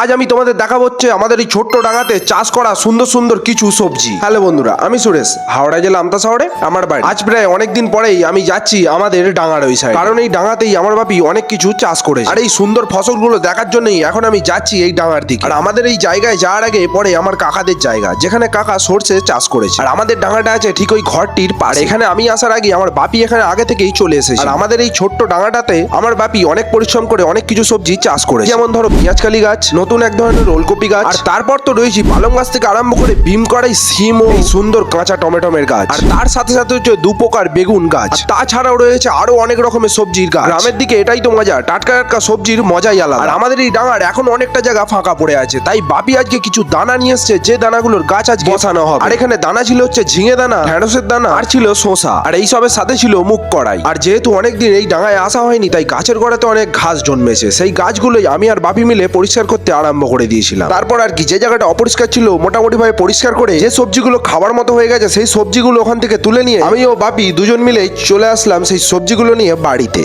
আজ আমি তোমাদের দেখাবো হচ্ছে আমাদের এই ছোট্ট ডাঙাতে চাষ করা সুন্দর সুন্দর কিছু সবজি। হ্যালো বন্ধুরা, আমি সুরেশ, হাওড়া জেলা আমতা শহরে, আমার বাড়ি। আজ প্রায় অনেকদিন পরেই আমি যাচ্ছি আমাদের ডাঙার ওই সাইড কারণ এই ডাঙাতেই আমার বাপি অনেক কিছু চাষ করেছে। আর এই সুন্দর ফসলগুলো দেখার জন্যই এখন আমি যাচ্ছি এই ডাঙার দিকে। আর আমাদের এই জায়গায় যাওয়ার আগে পরে আমার কাকাদের জায়গা, যেখানে কাকা সর্ষে চাষ করেছে। আর আমাদের ডাঙাটা আছে ঠিক ওই ঘরটির পাড়ে। এখানে আমি আসার আগে আমার বাপি এখানে আগে থেকেই চলে এসেছে। আর আমাদের এই ছোট্ট ডাঙাটাতে আমার বাপি অনেক পরিশ্রম করে অনেক কিছু সবজি চাষ করে যেমন ধরো পেঁয়াজকালি গাছ নতুন এক ধরনের ওলকপি গাছ। আর তারপর তো রয়েছে পালং গাছ থেকে আরম্ভ করে ভীম কড়াই সিম ও সুন্দর কাঁচা টমেটোমের গাছ। আর তার সাথে সাথে হচ্ছে দু প্রকার বেগুন গাছ। তাছাড়াও রয়েছে আরও অনেক রকমের সবজির গাছ। গ্রামের দিকে এটাই তো মজা টাটকা টাটকা সবজির মজাই আলাদা। আর আমাদের এই ডাঙার এখন অনেকটা জায়গা ফাঁকা পড়ে আছে তাই বাপি আজকে কিছু দানা নিয়ে এসছে যে দানাগুলোর গাছ আজ বসানো হবে। আর এখানে দানা ছিল হচ্ছে ঝিঙে দানা ঢেঁড়সের দানা আর ছিল শসা। আর এই সবের সাথে ছিল মুখ কড়াই। আর যেহেতু অনেকদিন এই ডাঙায় আসা হয়নি তাই গাছের গোড়াতে অনেক ঘাস জন্মেছে। সেই গাছগুলোই আমি আর বাপি মিলে পরিষ্কার করতে আরম্ভ করে দিয়েছিলাম। তারপর আর কি, যে জায়গাটা অপরিষ্কার ছিল মোটামুটি ভাবে পরিষ্কার করে যে সবজিগুলো খাবার মতো হয়ে গেছে, সেই সবজিগুলো ওখান থেকে তুলে নিয়ে আমি ও বাপি দুজন মিলে চলে আসলাম সেই সবজিগুলো নিয়ে বাড়িতে।